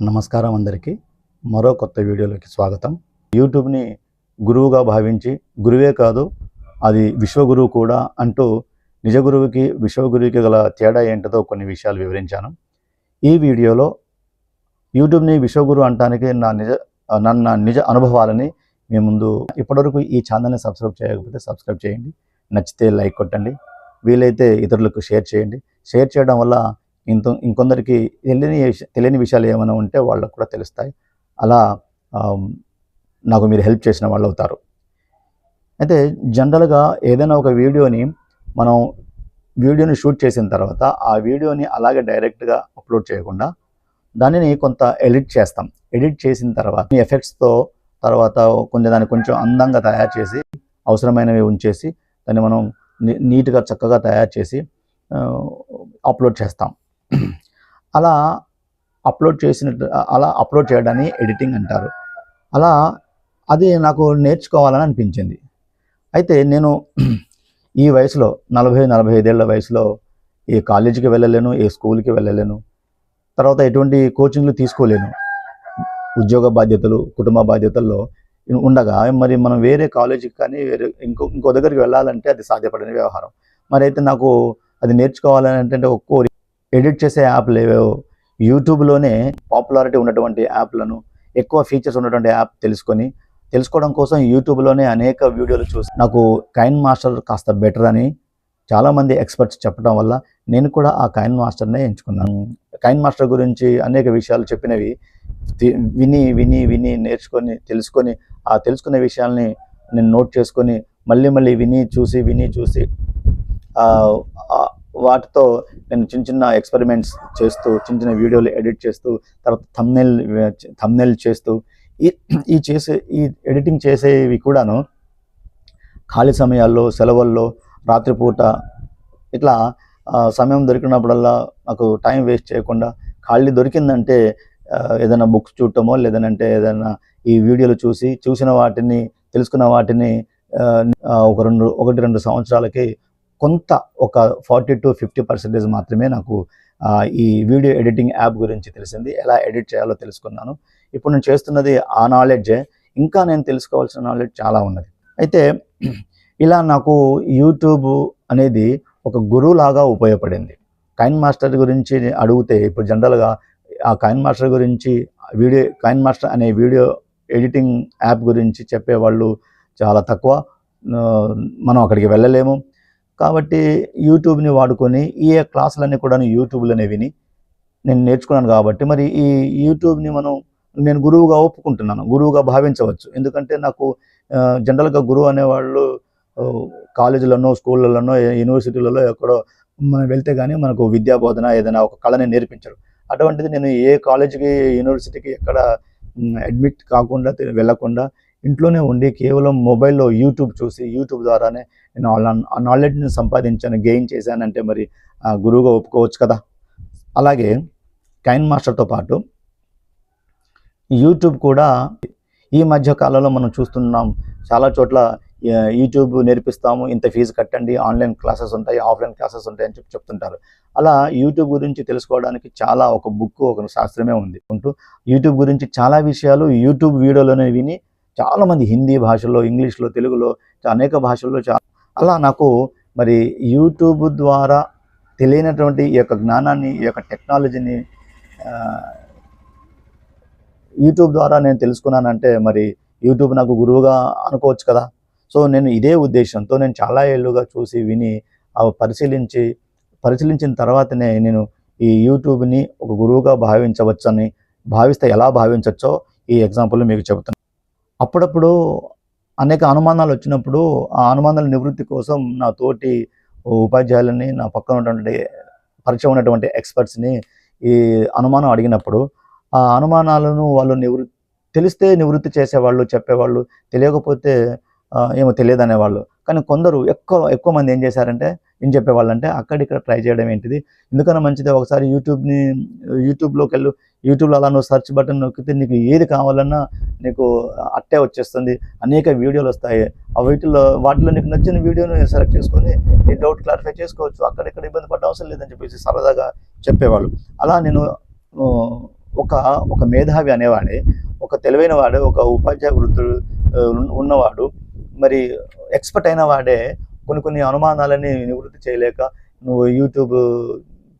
నమస్కారం అందరికీ. మరో కొత్త వీడియోలోకి స్వాగతం. యూట్యూబ్ని గురువుగా భావించి గురువే కాదు అది విశ్వగురువు కూడా అంటూ నిజ గురువుకి విశ్వగురువుకి గల తేడా ఏంటదో కొన్ని విషయాలు వివరించాను. ఈ వీడియోలో యూట్యూబ్ని విశ్వగురు అంటానికి నా నిజ నన్న నిజ అనుభవాలని మీ ముందు ఇప్పటివరకు ఈ ఛానల్ని సబ్స్క్రైబ్ చేయకపోతే సబ్స్క్రైబ్ చేయండి. నచ్చితే లైక్ కొట్టండి. వీలైతే ఇతరులకు షేర్ చేయండి. షేర్ చేయడం వల్ల ఇంత ఇంకొందరికి తెలియని తెలియని విషయాలు ఏమైనా ఉంటే వాళ్ళకు కూడా తెలుస్తాయి. అలా నాకు మీరు హెల్ప్ చేసిన వాళ్ళు అవుతారు. అయితే జనరల్గా ఏదైనా ఒక వీడియోని మనం వీడియోని షూట్ చేసిన తర్వాత ఆ వీడియోని అలాగే డైరెక్ట్గా అప్లోడ్ చేయకుండా దానిని కొంత ఎడిట్ చేస్తాం. ఎడిట్ చేసిన తర్వాత మీ ఎఫెక్ట్స్తో తర్వాత కొంచెం దాన్ని కొంచెం అందంగా తయారు చేసి అవసరమైనవి ఉంచేసి దాన్ని మనం నీ- నీట్గా చక్కగా తయారు చేసి అప్లోడ్ చేస్తాం. అలా అప్లోడ్ చేసినట్టు అలా అప్లోడ్ చేయడాన్ని ఎడిటింగ్ అంటారు. అలా అది నాకు నేర్చుకోవాలని అనిపించింది. అయితే నేను ఈ వయసులో నలభై నలభై ఐదేళ్ళ వయసులో ఏ కాలేజీకి వెళ్ళలేను ఏ స్కూల్కి వెళ్ళలేను తర్వాత ఎటువంటి కోచింగ్లు తీసుకోలేను. ఉద్యోగ బాధ్యతలు కుటుంబ బాధ్యతల్లో ఉండగా మరి మనం వేరే కాలేజీకి కానీ వేరే ఇంకో ఇంకో దగ్గరికి వెళ్ళాలంటే అది సాధ్యపడని వ్యవహారం. మరి అయితే నాకు అది నేర్చుకోవాలని అంటే ఒక కోరిక ఎడిట్ చేసే యాప్లు ఏవేవో యూట్యూబ్లోనే పాపులారిటీ ఉన్నటువంటి యాప్లను ఎక్కువ ఫీచర్స్ ఉన్నటువంటి యాప్ తెలుసుకొని తెలుసుకోవడం కోసం యూట్యూబ్లోనే అనేక వీడియోలు చూసి నాకు కైన్ మాస్టర్ కాస్త బెటర్ అని చాలామంది ఎక్స్పర్ట్స్ చెప్పడం వల్ల నేను కూడా ఆ కైన్ మాస్టర్నే ఎంచుకున్నాను. కైన్ మాస్టర్ గురించి అనేక విషయాలు చెప్పినవి విని విని విని నేర్చుకొని తెలుసుకొని ఆ తెలుసుకునే విషయాల్ని నేను నోట్ చేసుకొని మళ్ళీ మళ్ళీ విని చూసి విని చూసి వాటితో నేను చిన్న చిన్న ఎక్స్పెరిమెంట్స్ చేస్తూ చిన్న చిన్న వీడియోలు ఎడిట్ చేస్తూ తర్వాత థమ్నెల్ థమ్నెల్ చేస్తూ ఈ ఈ చేసే ఈ ఎడిటింగ్ చేసేవి కూడాను ఖాళీ సమయాల్లో సెలవుల్లో రాత్రిపూట ఇట్లా సమయం దొరికినప్పుడల్లా నాకు టైం వేస్ట్ చేయకుండా ఖాళీ దొరికిందంటే ఏదైనా బుక్స్ చూడటమో లేదనంటే ఏదైనా ఈ వీడియోలు చూసి చూసిన వాటిని తెలుసుకున్న వాటిని ఒక రెండు ఒకటి రెండు సంవత్సరాలకి కొంత ఒక ఫార్టీ టు ఫిఫ్టీ పర్సెంటేజ్ మాత్రమే నాకు ఈ వీడియో ఎడిటింగ్ యాప్ గురించి తెలిసింది. ఎలా ఎడిట్ చేయాలో తెలుసుకున్నాను. ఇప్పుడు నేను చేస్తున్నది ఆ నాలెడ్జే ఇంకా నేను తెలుసుకోవాల్సిన నాలెడ్జ్ చాలా ఉన్నది. అయితే ఇలా నాకు యూట్యూబ్ అనేది ఒక గురువులాగా ఉపయోగపడింది. కైన్ మాస్టర్ గురించి అడిగితే ఇప్పుడు జనరల్గా ఆ కైన్ మాస్టర్ గురించి వీడియో కైన్ మాస్టర్ అనే వీడియో ఎడిటింగ్ యాప్ గురించి చెప్పేవాళ్ళు చాలా తక్కువ. మనం అక్కడికి వెళ్ళలేము. కాబట్టి యూట్యూబ్ని వాడుకొని ఈ క్లాసులన్నీ కూడా యూట్యూబ్లోనే విని నేను నేర్చుకున్నాను కాబట్టి మరి ఈ యూట్యూబ్ని మనం నేను గురువుగా ఒప్పుకుంటున్నాను గురువుగా భావించవచ్చు. ఎందుకంటే నాకు జనరల్గా గురువు అనేవాళ్ళు ఆ, కాలేజీలోనో స్కూళ్ళలోనో యూనివర్సిటీలలో ఎక్కడో మనం వెళ్తే కానీ మనకు విద్యా బోధన ఏదైనా ఒక కళని నేర్పించరు. అటువంటిది నేను ఏ కాలేజీకి యూనివర్సిటీకి ఎక్కడ అడ్మిట్ కాకుండా తి- వెళ్ళకుండా ఇంట్లోనే ఉండి కేవలం మొబైల్లో యూట్యూబ్ చూసి యూట్యూబ్ ద్వారానే నేను నాలెడ్జ్ని సంపాదించాను గెయిన్ చేశానంటే మరి గురువుగా ఒప్పుకోవచ్చు కదా. అలాగే కైన్ మాస్టర్తో పాటు యూట్యూబ్ కూడా ఈ మధ్య కాలంలో మనం చూస్తున్నాం. చాలా చోట్ల యూట్యూబ్ నేర్పిస్తాము ఇంత ఫీజు కట్టండి ఆన్లైన్ క్లాసెస్ ఉంటాయి ఆఫ్లైన్ క్లాసెస్ ఉంటాయి అని చెప్పి చెప్తుంటారు. అలా యూట్యూబ్ గురించి తెలుసుకోవడానికి చాలా ఒక బుక్ ఒక శాస్త్రమే ఉంది. ఉంటూ యూట్యూబ్ గురించి చాలా విషయాలు యూట్యూబ్ వీడియోలోనే విని చాలామంది హిందీ భాషలో ఇంగ్లీష్లో తెలుగులో అనేక భాషల్లో చా అలా నాకు మరి యూట్యూబ్ ద్వారా తెలియనటువంటి ఈ యొక్క జ్ఞానాన్ని ఈ యొక్క టెక్నాలజీని యూట్యూబ్ ద్వారా నేను తెలుసుకున్నానంటే మరి యూట్యూబ్ నాకు గురువుగా అనుకోవచ్చు కదా. సో నేను ఇదే ఉద్దేశంతో నేను చాలా ఏళ్ళుగా చూసి విని అవి పరిశీలించి పరిశీలించిన తర్వాతనే నేను ఈ యూట్యూబ్ని ఒక గురువుగా భావించవచ్చని భావిస్తే ఎలా భావించవచ్చో ఈ ఎగ్జాంపుల్ మీకు చెబుతాను అప్పుడప్పుడు అనేక అనుమానాలు వచ్చినప్పుడు ఆ అనుమానాల నివృత్తి కోసం నా తోటి ఉపాధ్యాయులని నా పక్కన ఉన్నటువంటి పరిచయం ఉన్నటువంటి ఎక్స్పర్ట్స్ని ఈ అనుమానం అడిగినప్పుడు ఆ అనుమానాలను వాళ్ళు నివృత్తి తెలిస్తే నివృత్తి చేసేవాళ్ళు చెప్పేవాళ్ళు తెలియకపోతే ఏమో తెలియదు అనేవాళ్ళు కానీ కొందరు ఎక్కువ ఎక్కువ మంది ఏం చేశారంటే ఏం చెప్పేవాళ్ళు అంటే అక్కడిక్కడ ట్రై చేయడం ఏంటిది? ఎందుకన్నా మంచిది? ఒకసారి యూట్యూబ్ని యూట్యూబ్లోకి వెళ్ళు యూట్యూబ్లో అలా నువ్వు సెర్చ్ బటన్ నొక్కితే నీకు ఏది కావాలన్నా నీకు అట్టే వచ్చేస్తుంది. అనేక వీడియోలు వస్తాయి. ఆ వీటిలో వాటిలో నీకు నచ్చిన వీడియోను సెలెక్ట్ చేసుకొని నీ డౌట్ క్లారిఫై చేసుకోవచ్చు. అక్కడిక్కడ ఇబ్బంది పడ్డ అవసరం లేదని చెప్పేసి సరదాగా చెప్పేవాళ్ళు. అలా నేను ఒక ఒక మేధావి అనేవాడే ఒక తెలివైన వాడు ఒక ఉపాధ్యాయ వృత్తుడు ఉన్నవాడు. మరి ఎక్స్పర్ట్ అయిన వాడే కొన్ని కొన్ని అనుమానాలని నివృత్తి చేయలేక నువ్వు యూట్యూబ్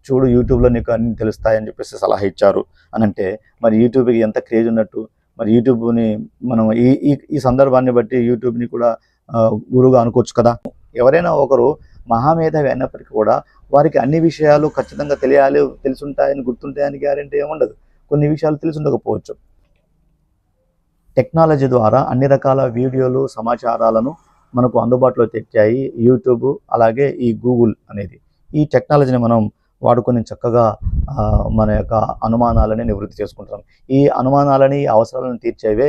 చూడు యూట్యూబ్లో నీకు అన్ని తెలుస్తాయని చెప్పేసి సలహా ఇచ్చారు అని అంటే మరి యూట్యూబ్కి ఎంత క్రేజ్ ఉన్నట్టు మరి యూట్యూబ్ని మనం ఈ ఈ ఈ సందర్భాన్ని బట్టి యూట్యూబ్ని కూడా గురువుగా అనుకోవచ్చు కదా? ఎవరైనా ఒకరు మహామేధావి అయినప్పటికీ కూడా వారికి అన్ని విషయాలు ఖచ్చితంగా తెలియాలి తెలుసుంటాయని గుర్తుంటాయని గ్యారంటీ ఏముండదు కొన్ని విషయాలు తెలిసి ఉండకపోవచ్చు టెక్నాలజీ ద్వారా అన్ని రకాల వీడియోలు సమాచారాలను మనకు అందుబాటులో తెచ్చాయి యూట్యూబ్ అలాగే ఈ గూగుల్ అనేది. ఈ టెక్నాలజీని మనం వాడుకొని చక్కగా మన యొక్క అనుమానాలని నివృత్తి చేసుకుంటాం ఈ అనుమానాలని ఈ అవసరాలను తీర్చేవే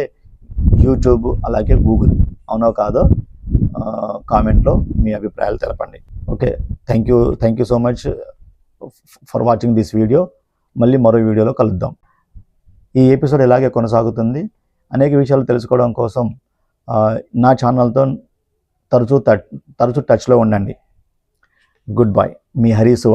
యూట్యూబ్ అలాగే గూగుల్. అవునో కాదో కామెంట్లో మీ అభిప్రాయాలు తెలపండి. Okay thank you thank you so much for watching this video. మళ్ళీ మరో వీడియోలో కలుద్దాం. ఈ ఎపిసోడ్ ఇలాగే కొనసాగుతుంది. అనేక విషయాలు తెలుసుకోవడం కోసం నా ఛానల్తో తరచూ తరచూ టచ్లో ఉండండి. గుడ్ బాయ్ మీ హరి సువా